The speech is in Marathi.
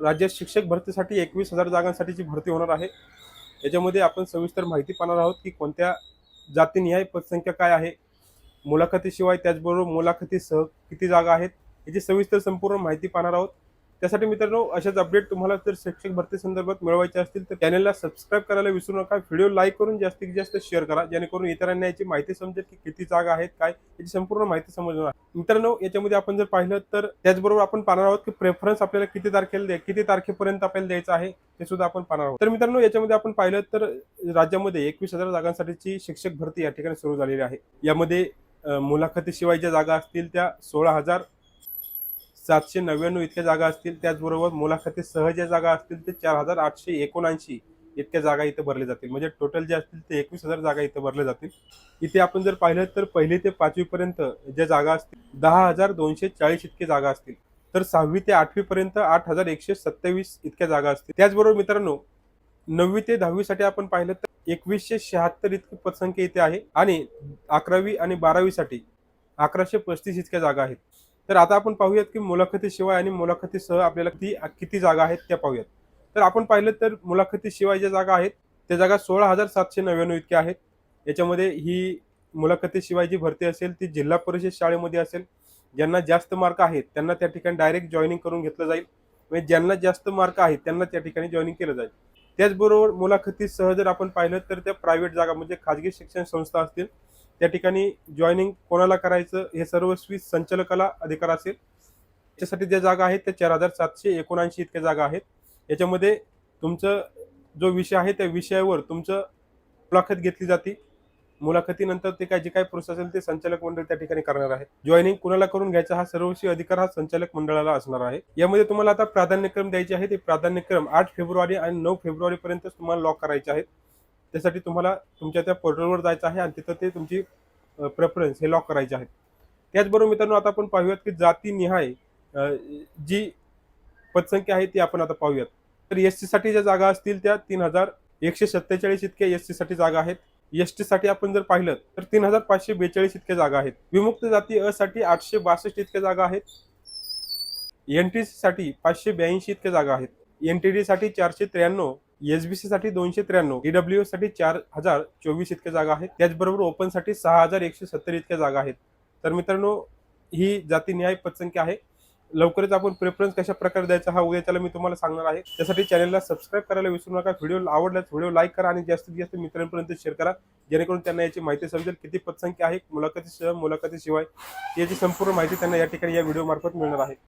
राज्यात शिक्षक भरतीसाठी एकवीस हजार जागांसाठीची भरती होणार आहे. याच्यामध्ये आपण सविस्तर माहिती पाहणार आहोत की कोणत्या जातीनिहाय पदसंख्या काय आहे मुलाखतीशिवाय त्याचबरोबर मुलाखतीसह किती जागा आहेत याची सविस्तर संपूर्ण माहिती पाहणार आहोत. त्यासाठी मित्रांनो अशाच अपडेट तुम्हाला जर शिक्षक भरती संदर्भात मिळवायचे असतील तर चॅनलला सबस्क्राईब करायला विसरू नका. व्हिडिओ लाईक करून जास्तीत जास्त शेअर करा. जेणेकरून इतरांना याची माहिती समजेल की किती जागा आहेत काय याची संपूर्ण माहिती समजणार. मित्रांनो याच्यामध्ये आपण जर पाहिलं तर त्याचबरोबर आपण पाहणार आहोत की प्रेफरन्स आपल्याला किती तारखेला द्या- किती तारखेपर्यंत आपल्याला द्यायचं आहे ते सुद्धा आपण पाहणार आहोत. तर मित्रांनो याच्यामध्ये आपण पाहिलं तर राज्यामध्ये एकवीस हजार जागांसाठीची शिक्षक भरती या ठिकाणी सुरू झालेली आहे. यामध्ये मुलाखतीशिवाय ज्या जागा असतील त्या सोळा हजार सातशे नव्याण्णव इतक्या जागा असतील त्याचबरोबर मुलाखतीसह ज्या जागा असतील ते चार हजार आठशे एकोणऐंशी इतक्या जागा इथं भरल्या जातील. म्हणजे टोटल जे असतील ते एकवीस हजार जागा इथं भरल्या जातील. इथे आपण जर पाहिलं तर पहिली ते पाचवीपर्यंत ज्या जागा असतील दहा हजार दोनशे चाळीस इतके जागा असतील. तर सहावी ते आठवी पर्यंत आठ हजार एकशे सत्तावीस इतक्या जागा असतील. त्याचबरोबर मित्रांनो नववी ते दहावीसाठी आपण पाहिलं तर एकवीसशे शहात्तर इतकी पदसंख्या इथे आहे आणि अकरावी आणि बारावीसाठी अकराशे पस्तीस इतक्या जागा आहेत. तर आता आपण पाहूयात की मुलाखतीशिवाय आणि मुलाखतीसह आपल्याला ती किती जागा आहेत त्या पाहूयात. तर आपण पाहिलं तर मुलाखतीशिवाय ज्या जागा आहेत त्या जागा सोळा हजार सातशे नव्याण्णव इतक्या आहेत. याच्यामध्ये ही मुलाखतीशिवाय जी भरती असेल ती जिल्हा परिषद शाळेमध्ये असेल. ज्यांना जास्त मार्क आहेत त्यांना त्या ठिकाणी डायरेक्ट जॉईनिंग करून घेतलं जाईल. म्हणजे ज्यांना जास्त मार्क आहेत त्यांना त्या ठिकाणी जॉईनिंग केलं जाईल. त्याचबरोबर मुलाखतीसह जर आपण पाहिलं तर त्या प्रायव्हेट जागा म्हणजे खाजगी शिक्षण संस्था असतील त्या ठिकाणी जॉईनिंग कोणाला करायचं हे सर्वस्वी संचालकाला अधिकार असेल. त्याच्यासाठी ज्या जागा आहेत त्या चार हजार सातशे एकोणऐंशी इतक्या जागा आहेत. याच्यामध्ये तुमचं जो विषय आहे त्या विषयावर तुमचं मुलाखत घेतली जाते. मुलाखतीनंतर ते काय जे काय प्रोसेस असेल ते संचालक मंडळ त्या ठिकाणी करणार आहे. जॉईनिंग कुणाला करून घ्यायचा हा सर्वस्वी अधिकार हा संचालक मंडळाला असणार आहे. यामध्ये तुम्हाला आता प्राधान्यक्रम द्यायचे आहे. ते प्राधान्यक्रम आठ फेब्रुवारी आणि नऊ फेब्रुवारी पर्यंत तुम्हाला लॉक करायचे आहेत. त्यासाठी तुम्हाला तुमच्या त्या पोर्टलवर जायचं आहे आणि तिथं ते तुमची प्रेफरन्स हे लॉक करायचे आहेत. त्याचबरोबर मित्रांनो आता आपण पाहूयात की जातीनिहाय जी पदसंख्या आहे ती आपण आता पाहूयात. तर एससाठी ज्या जागा असतील त्या तीन हजार एकशे सत्तेचाळीस इतक्या एससाठी जागा आहेत. एससाठी आपण जर पाहिलं तर तीन हजार पाचशे बेचाळीस इतक्या जागा आहेत. विमुक्त जाती अ साठी आठशे बासष्ट इतक्या जागा आहेत. एन टी साठी पाचशे ब्याऐंशी इतक्या जागा आहेत. एन टी डी साठी चारशे त्र्याण्णव एस बी सी साठी दोनशे त्र्याण्णव ईडब्ल्यू साठी चार हजार चोवीस इतक्या जागा आहेत. त्याचबरोबर ओपनसाठी सहा हजार एकशे सत्तर इतक्या जागा आहेत. तर मित्रांनो ही जातीनिहाय पदसंख्या आहे. लवकरच आपण प्रेफरन्स कशा प्रकारे द्यायचा हा उद्या त्याला मी तुम्हाला सांगणार आहे. त्यासाठी चॅनलला सबस्क्राईब करायला विसरू नका. व्हिडिओ आवडल्यास व्हिडिओ लाईक करा आणि जास्तीत जास्त मित्रांपर्यंत शेअर करा. जेणेकरून त्यांना याची माहिती समजेल किती पदसंख्या आहे मुलाखतीसह मुलाखतीशिवाय याची संपूर्ण माहिती त्यांना या ठिकाणी या व्हिडिओ मार्फत मिळणार आहे.